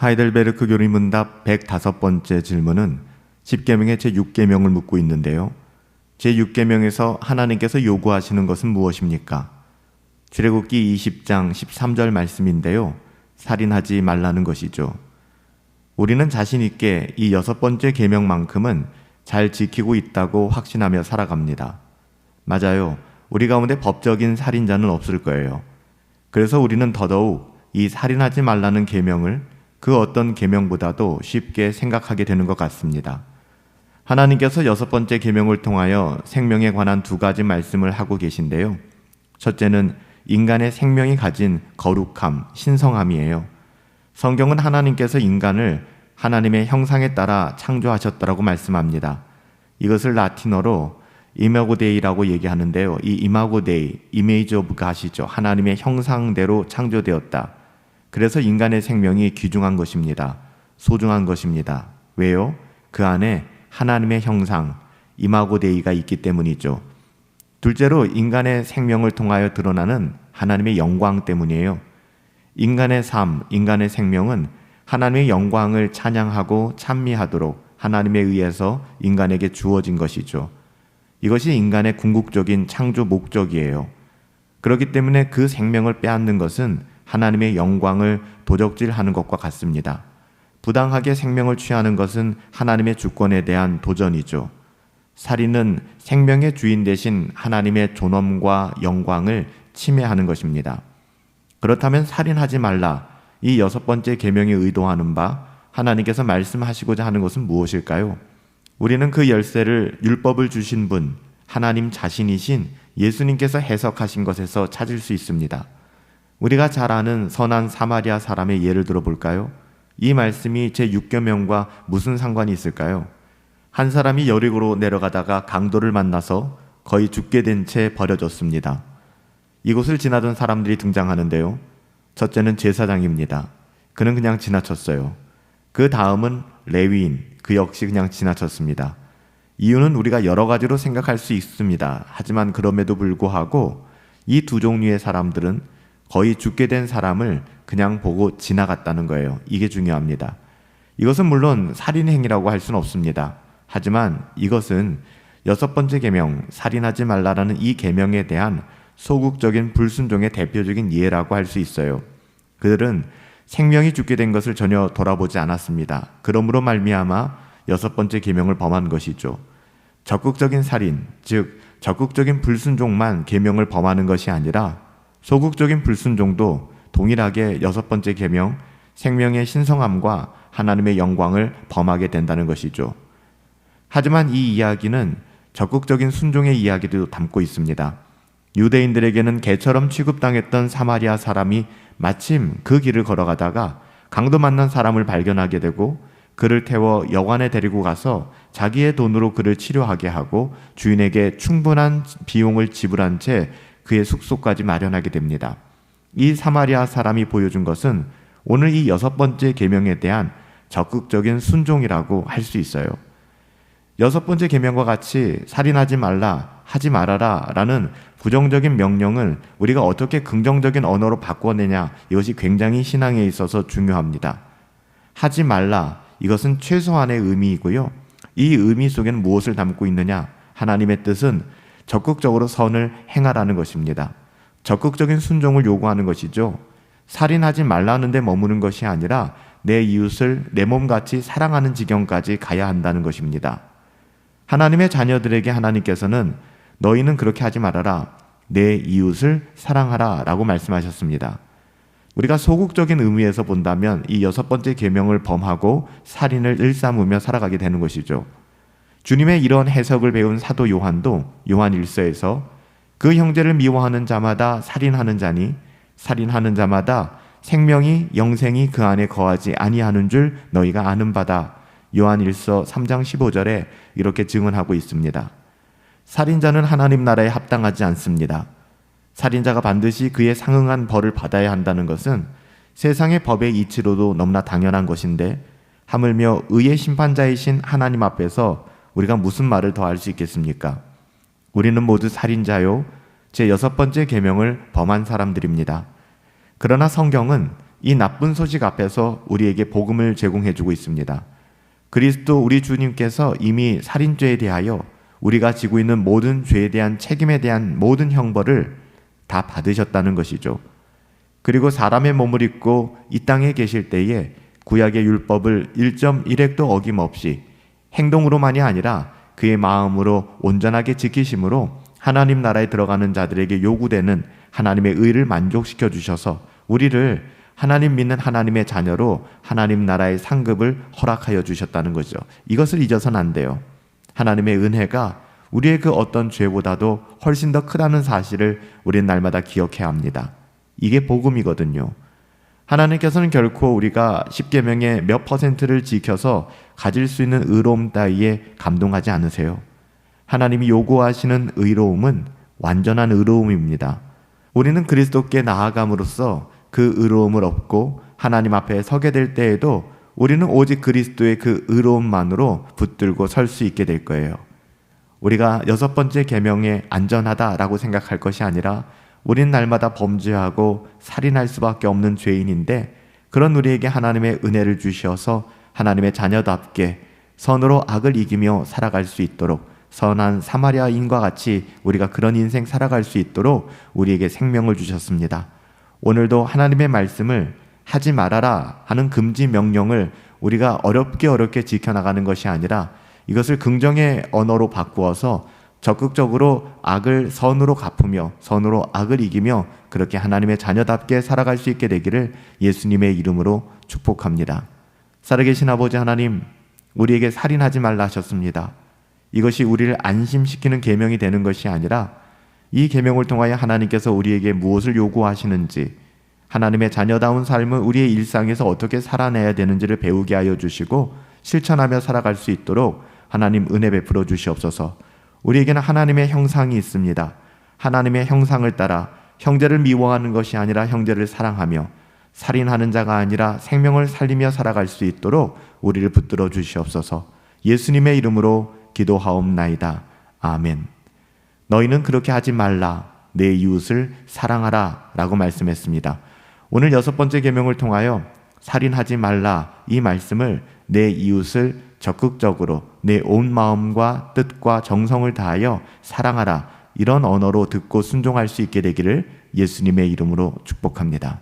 하이델베르크 교리 문답 105번째 질문은 10계명의 제6계명을 묻고 있는데요. 제6계명에서 하나님께서 요구하시는 것은 무엇입니까? 출애굽기 20장 13절 말씀인데요. 살인하지 말라는 것이죠. 우리는 자신 있게 이 여섯 번째 계명만큼은 잘 지키고 있다고 확신하며 살아갑니다. 맞아요. 우리 가운데 법적인 살인자는 없을 거예요. 그래서 우리는 더더욱 이 살인하지 말라는 계명을 그 어떤 계명보다도 쉽게 생각하게 되는 것 같습니다. 하나님께서 여섯 번째 계명을 통하여 생명에 관한 두 가지 말씀을 하고 계신데요. 첫째는 인간의 생명이 가진 거룩함, 신성함이에요. 성경은 하나님께서 인간을 하나님의 형상에 따라 창조하셨다라고 말씀합니다. 이것을 라틴어로 이마고데이라고 얘기하는데요. 이 이마고데이, 이메이지 오브 가시죠. 하나님의 형상대로 창조되었다. 그래서 인간의 생명이 귀중한 것입니다. 소중한 것입니다. 왜요? 그 안에 하나님의 형상, 이마고데이가 있기 때문이죠. 둘째로 인간의 생명을 통하여 드러나는 하나님의 영광 때문이에요. 인간의 삶, 인간의 생명은 하나님의 영광을 찬양하고 찬미하도록 하나님에 의해서 인간에게 주어진 것이죠. 이것이 인간의 궁극적인 창조 목적이에요. 그렇기 때문에 그 생명을 빼앗는 것은 하나님의 영광을 도적질하는 것과 같습니다. 부당하게 생명을 취하는 것은 하나님의 주권에 대한 도전이죠. 살인은 생명의 주인 대신 하나님의 존엄과 영광을 침해하는 것입니다. 그렇다면 살인하지 말라. 이 여섯 번째 계명이 의도하는 바 하나님께서 말씀하시고자 하는 것은 무엇일까요? 우리는 그 열쇠를 율법을 주신 분 하나님 자신이신 예수님께서 해석하신 것에서 찾을 수 있습니다. 우리가 잘 아는 선한 사마리아 사람의 예를 들어 볼까요? 이 말씀이 제 6계명과 무슨 상관이 있을까요? 한 사람이 여리고로 내려가다가 강도를 만나서 거의 죽게 된 채 버려졌습니다. 이곳을 지나던 사람들이 등장하는데요. 첫째는 제사장입니다. 그는 그냥 지나쳤어요. 그 다음은 레위인, 그 역시 그냥 지나쳤습니다. 이유는 우리가 여러 가지로 생각할 수 있습니다. 하지만 그럼에도 불구하고 이 두 종류의 사람들은 거의 죽게 된 사람을 그냥 보고 지나갔다는 거예요. 이게 중요합니다. 이것은 물론 살인 행위라고 할 수는 없습니다. 하지만 이것은 여섯 번째 계명 살인하지 말라라는 이 계명에 대한 소극적인 불순종의 대표적인 예라고 할 수 있어요. 그들은 생명이 죽게 된 것을 전혀 돌아보지 않았습니다. 그러므로 말미암아 여섯 번째 계명을 범한 것이죠. 적극적인 살인, 즉 적극적인 불순종만 계명을 범하는 것이 아니라 소극적인 불순종도 동일하게 여섯 번째 계명 생명의 신성함과 하나님의 영광을 범하게 된다는 것이죠. 하지만 이 이야기는 적극적인 순종의 이야기도 담고 있습니다. 유대인들에게는 개처럼 취급당했던 사마리아 사람이 마침 그 길을 걸어가다가 강도 만난 사람을 발견하게 되고 그를 태워 여관에 데리고 가서 자기의 돈으로 그를 치료하게 하고 주인에게 충분한 비용을 지불한 채 그의 숙소까지 마련하게 됩니다. 이 사마리아 사람이 보여준 것은 오늘 이 여섯 번째 계명에 대한 적극적인 순종이라고 할 수 있어요. 여섯 번째 계명과 같이 살인하지 말라, 하지 말아라라는 부정적인 명령을 우리가 어떻게 긍정적인 언어로 바꿔내냐 이것이 굉장히 신앙에 있어서 중요합니다. 하지 말라 이것은 최소한의 의미이고요. 이 의미 속에는 무엇을 담고 있느냐? 하나님의 뜻은 적극적으로 선을 행하라는 것입니다. 적극적인 순종을 요구하는 것이죠. 살인하지 말라는 데 머무는 것이 아니라 내 이웃을 내 몸같이 사랑하는 지경까지 가야 한다는 것입니다. 하나님의 자녀들에게 하나님께서는 너희는 그렇게 하지 말아라. 내 이웃을 사랑하라 라고 말씀하셨습니다. 우리가 소극적인 의미에서 본다면 이 여섯 번째 계명을 범하고 살인을 일삼으며 살아가게 되는 것이죠. 주님의 이런 해석을 배운 사도 요한도 요한 일서에서 그 형제를 미워하는 자마다 살인하는 자니 살인하는 자마다 생명이 영생이 그 안에 거하지 아니하는 줄 너희가 아는 바다. 요한 일서 3장 15절에 이렇게 증언하고 있습니다. 살인자는 하나님 나라에 합당하지 않습니다. 살인자가 반드시 그에 상응한 벌을 받아야 한다는 것은 세상의 법의 이치로도 너무나 당연한 것인데 하물며 의의 심판자이신 하나님 앞에서 우리가 무슨 말을 더 할 수 있겠습니까? 우리는 모두 살인자요 제 여섯 번째 계명을 범한 사람들입니다. 그러나 성경은 이 나쁜 소식 앞에서 우리에게 복음을 제공해 주고 있습니다. 그리스도 우리 주님께서 이미 살인죄에 대하여 우리가 지고 있는 모든 죄에 대한 책임에 대한 모든 형벌을 다 받으셨다는 것이죠. 그리고 사람의 몸을 입고 이 땅에 계실 때에 구약의 율법을 1.1획도 어김없이 행동으로만이 아니라 그의 마음으로 온전하게 지키심으로 하나님 나라에 들어가는 자들에게 요구되는 하나님의 의를 만족시켜 주셔서 우리를 하나님 믿는 하나님의 자녀로 하나님 나라의 상급을 허락하여 주셨다는 거죠. 이것을 잊어서는 안 돼요. 하나님의 은혜가 우리의 그 어떤 죄보다도 훨씬 더 크다는 사실을 우리는 날마다 기억해야 합니다. 이게 복음이거든요. 하나님께서는 결코 우리가 십계명의 몇 퍼센트를 지켜서 가질 수 있는 의로움 따위에 감동하지 않으세요. 하나님이 요구하시는 의로움은 완전한 의로움입니다. 우리는 그리스도께 나아감으로써 그 의로움을 얻고 하나님 앞에 서게 될 때에도 우리는 오직 그리스도의 그 의로움만으로 붙들고 설 수 있게 될 거예요. 우리가 여섯 번째 계명에 안전하다라고 생각할 것이 아니라 우린 날마다 범죄하고 살인할 수밖에 없는 죄인인데 그런 우리에게 하나님의 은혜를 주셔서 하나님의 자녀답게 선으로 악을 이기며 살아갈 수 있도록 선한 사마리아인과 같이 우리가 그런 인생 살아갈 수 있도록 우리에게 생명을 주셨습니다. 오늘도 하나님의 말씀을 하지 말아라 하는 금지 명령을 우리가 어렵게 어렵게 지켜나가는 것이 아니라 이것을 긍정의 언어로 바꾸어서 적극적으로 악을 선으로 갚으며 선으로 악을 이기며 그렇게 하나님의 자녀답게 살아갈 수 있게 되기를 예수님의 이름으로 축복합니다. 살아계신 아버지 하나님, 우리에게 살인하지 말라 하셨습니다. 이것이 우리를 안심시키는 계명이 되는 것이 아니라 이 계명을 통하여 하나님께서 우리에게 무엇을 요구하시는지 하나님의 자녀다운 삶을 우리의 일상에서 어떻게 살아내야 되는지를 배우게 하여 주시고 실천하며 살아갈 수 있도록 하나님 은혜 베풀어 주시옵소서. 우리에게는 하나님의 형상이 있습니다. 하나님의 형상을 따라 형제를 미워하는 것이 아니라 형제를 사랑하며 살인하는 자가 아니라 생명을 살리며 살아갈 수 있도록 우리를 붙들어 주시옵소서. 예수님의 이름으로 기도하옵나이다. 아멘. 너희는 그렇게 하지 말라. 내 이웃을 사랑하라. 라고 말씀했습니다. 오늘 여섯 번째 계명을 통하여 살인하지 말라. 이 말씀을 내 이웃을 적극적으로 내 온 마음과 뜻과 정성을 다하여 사랑하라. 이런 언어로 듣고 순종할 수 있게 되기를 예수님의 이름으로 축복합니다.